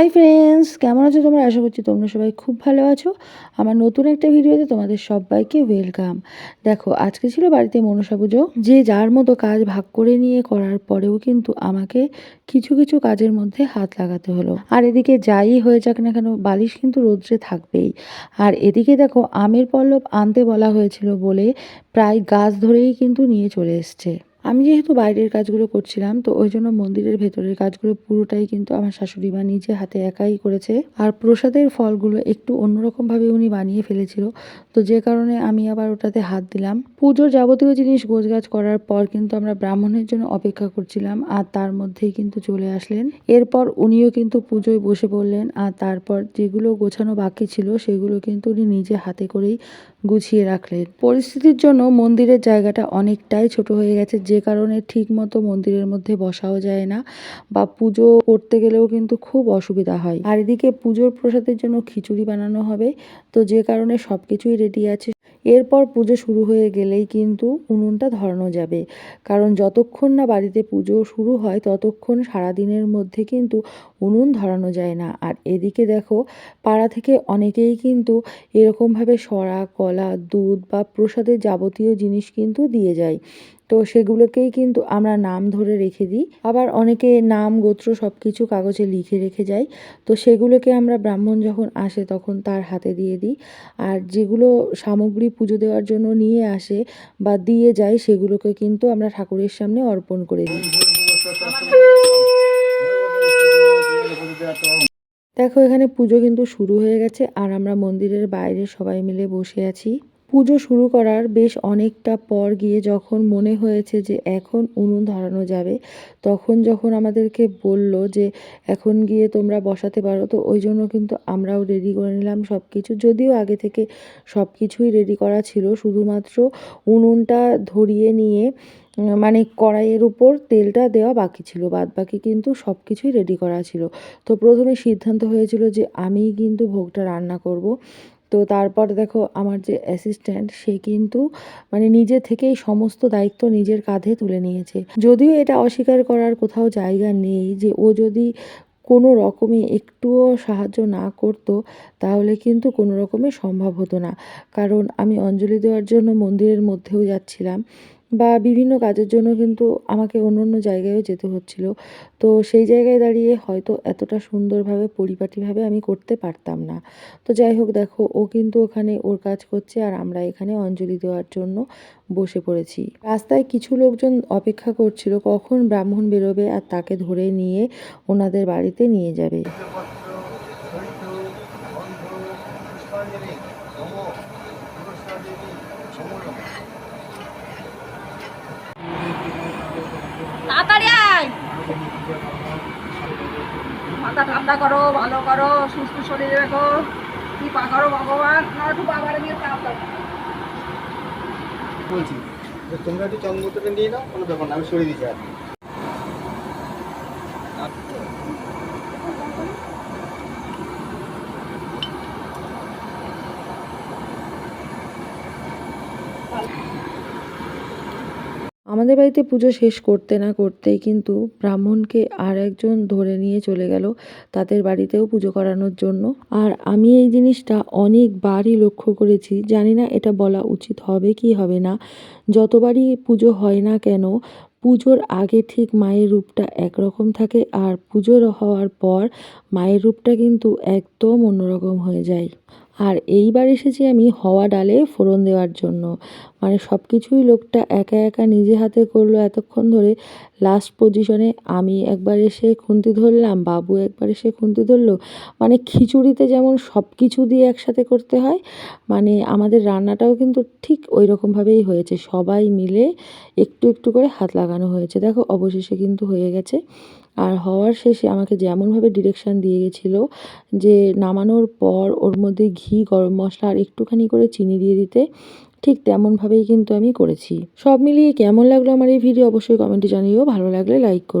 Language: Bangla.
হাই ফ্রেন্ডস কেমন আছো তোমরা? আশা করছি তোমরা সবাই খুব ভালো আছো। আমার নতুন একটা ভিডিওতে তোমাদের সবাইকে ওয়েলকাম দেখো, আজকে ছিল বাড়িতে মনসা পুজো। যে যার মতো কাজ ভাগ করে নিয়ে করার পরেও কিন্তু আমাকে কিছু কিছু কাজের মধ্যে হাত লাগাতে হলো। আর এদিকে যাই হয়ে যাক না কেন, বালিশ কিন্তু রোদ্রে থাকবেই। আর এদিকে দেখো, আমের পল্লব আনতে বলা হয়েছিল বলে প্রায় গাছ ধরেই কিন্তু নিয়ে চলে এসছে। আমি যেহেতু বাইরের কাজগুলো করছিলাম, তো ওই জন্য মন্দিরের ভেতরের কাজগুলো পুরোটাই কিন্তু আমার শাশুড়ি মা নিজে হাতে একাই করেছে। আর প্রসাদের ফলগুলো একটু অন্যরকম ভাবে উনি বানিয়ে ফেলেছিল, তো যে কারণে আমি আবার ওটাতে হাত দিলাম। পুজোর যাবতীয় জিনিস গোছগাছ করার পর কিন্তু আমরা ব্রাহ্মণের জন্য অপেক্ষা করছিলাম, আর তার মধ্যেই কিন্তু চলে আসলেন। এরপর উনিও কিন্তু পুজোয় বসে পড়লেন, আর তারপর যেগুলো গোছানো বাকি ছিল সেগুলো কিন্তু উনি নিজে হাতে করেই গুছিয়ে রাখলেন। পরিস্থিতির জন্য মন্দিরের জায়গাটা অনেকটাই ছোট হয়ে গেছে যে কারণে ঠিক মতো মন্দিরের মধ্যে বসাও যায় না বা পুজো করতে গেলেও কিন্তু খুব অসুবিধা হয়। আর এদিকে পুজোর প্রসাদের জন্য খিচুড়ি বানানো হবে। তো যে কারণে সব কিছুই রেডি আছে। এরপর পুজো শুরু হয়ে গেলেই কিন্তু উনুনটা ধরানো যাবে। কারণ যতক্ষণ না বাড়িতে পুজো শুরু হয়, ততক্ষণ সারাদিনের মধ্যে কিন্তু উনুন ধরানো যায় না। আর এদিকে দেখো, পাড়া থেকে অনেকেই কিন্তু এরকমভাবে সরা, কলা, দুধ বা প্রসাদের যাবতীয় জিনিস কিন্তু দিয়ে যায়। তো সেগুলোকেই কিন্তু আমরা নাম ধরে রেখে দিই। আবার অনেকে নাম, গোত্র সব কিছু কাগজে লিখে রেখে যাই। তো সেগুলোকে আমরা ব্রাহ্মণ যখন আসে তখন তার হাতে দিয়ে দিই। আর যেগুলো সামগ্রী পুজো দেওয়ার জন্য নিয়ে আসে বা দিয়ে যায়, সেগুলোকে কিন্তু আমরা ঠাকুরের সামনে অর্পণ করে দিই। দেখো, এখানে পুজো কিন্তু শুরু হয়ে গেছে। আর আমরা মন্দিরের বাইরে সবাই মিলে বসে আছি। পুজো শুরু করার বেশ অনেকটা পর গিয়ে যখন মনে হয়েছে যে এখন উনুন ধরানো যাবে, তখন যখন আমাদেরকে বলল যে এখন গিয়ে তোমরা বসাতে পারো, তো ওই জন্য কিন্তু আমরাও রেডি করে নিলাম সব কিছু যদিও আগে থেকে সব কিছুই রেডি করা ছিল, শুধুমাত্র উনুনটা ধরিয়ে নিয়ে মানে কড়াইয়ের উপর তেলটা দেওয়া বাকি ছিল বাদ বাকি কিন্তু সব কিছুই রেডি করা ছিল। তো প্রথমে সিদ্ধান্ত হয়েছিল যে আমিই কিন্তু ভোগটা রান্না করব। তো তারপর দেখো আমার যে অ্যাসিস্ট্যান্ট সে কিন্তু মানে নিজে থেকেই সমস্ত দায়িত্ব নিজের কাঁধে তুলে নিয়েছে। যদিও এটা অস্বীকার করার কোথাও জায়গা নেই যে ও যদি কোনো রকমে একটুও সাহায্য না করত, তাহলে কিন্তু কোনো রকমে সম্ভব হতো না। কারণ আমি অঞ্জলি দেওয়ার জন্য মন্দিরের মধ্যেও যাচ্ছিলাম। বা বিভিন্ন কাজের জন্য কিন্তু আমাকে অন্য অন্য জায়গায়ও যেতে হচ্ছিল। তো সেই জায়গায় দাঁড়িয়ে হয়তো এতটা সুন্দরভাবে, পরিপাটিভাবে আমি করতে পারতাম না। তো যাই হোক, দেখো, ও কিন্তু ওখানে ওর কাজ করছে আর আমরা এখানে অঞ্জলি দেওয়ার জন্য বসে পড়েছি। রাস্তায় কিছু লোকজন অপেক্ষা করছিল, কখন ব্রাহ্মণ বেরোবে আর তাকে ধরে নিয়ে ওনাদের বাড়িতে নিয়ে যাবে। মাথা ঠান্ডা করো, ভালো করো, সুস্থ শরীরে রেখো। কৃপা করো ভগবান না একটু বাবার নিয়ে তাড়াতাড়ি বলছি তোমরা একটু চন্দ্রকে নিয়ে নাও, কোনো ব্যাপার না, আমি সরিয়ে দিচ্ছি আর আমাদের বাড়িতে পুজো শেষ করতে না করতেই কিন্তু ব্রাহ্মণকে আর একজন ধরে নিয়ে চলে গেল তাদের বাড়িতেও পুজো করানোর জন্য। আর আমি এই জিনিসটা অনেকবারই লক্ষ্য করেছি, জানি না এটা বলা উচিত হবে কি হবে না। যতবারই পুজো হয় না কেন, পুজোর আগে ঠিক মায়ের রূপটা একরকম থাকে আর পুজোর হওয়ার পর মায়ের রূপটা কিন্তু একদম অন্যরকম হয়ে যায়। আর এইবার এসেছি আমি হওয়া ডালে ফোড়ন দেওয়ার জন্য। মানে সব কিছুই লোকটা একা একা নিজে হাতে করল এতক্ষণ ধরে। লাস্ট পজিশনে আমি একবার এসে খুন্তি ধরলাম, বাবু একবার এসে খুন্তি ধরলো। মানে খিচুড়িতে যেমন সব কিছু দিয়ে একসাথে করতে হয় মানে আমাদের রান্নাটাও কিন্তু ঠিক ওই রকমভাবেই হয়েছে। সবাই মিলে একটু একটু করে হাত লাগানো হয়েছে। দেখো অবশেষে কিন্তু হয়ে গেছে। আর হওয়ার শেষে আমাকে যেমনভাবে ডিরেকশান দিয়ে গেছিল যে নামানোর পর ওর মধ্যে ঘি, গরম মশলা আর একটুখানি করে চিনি দিয়ে দিতে, ঠিক তেমনভাবেই কিন্তু আমি করেছি। সব মিলিয়ে কেমন লাগল আমার এই ভিডিও অবশ্যই কমেন্টে জানিও। ভালো লাগলে লাইক করো।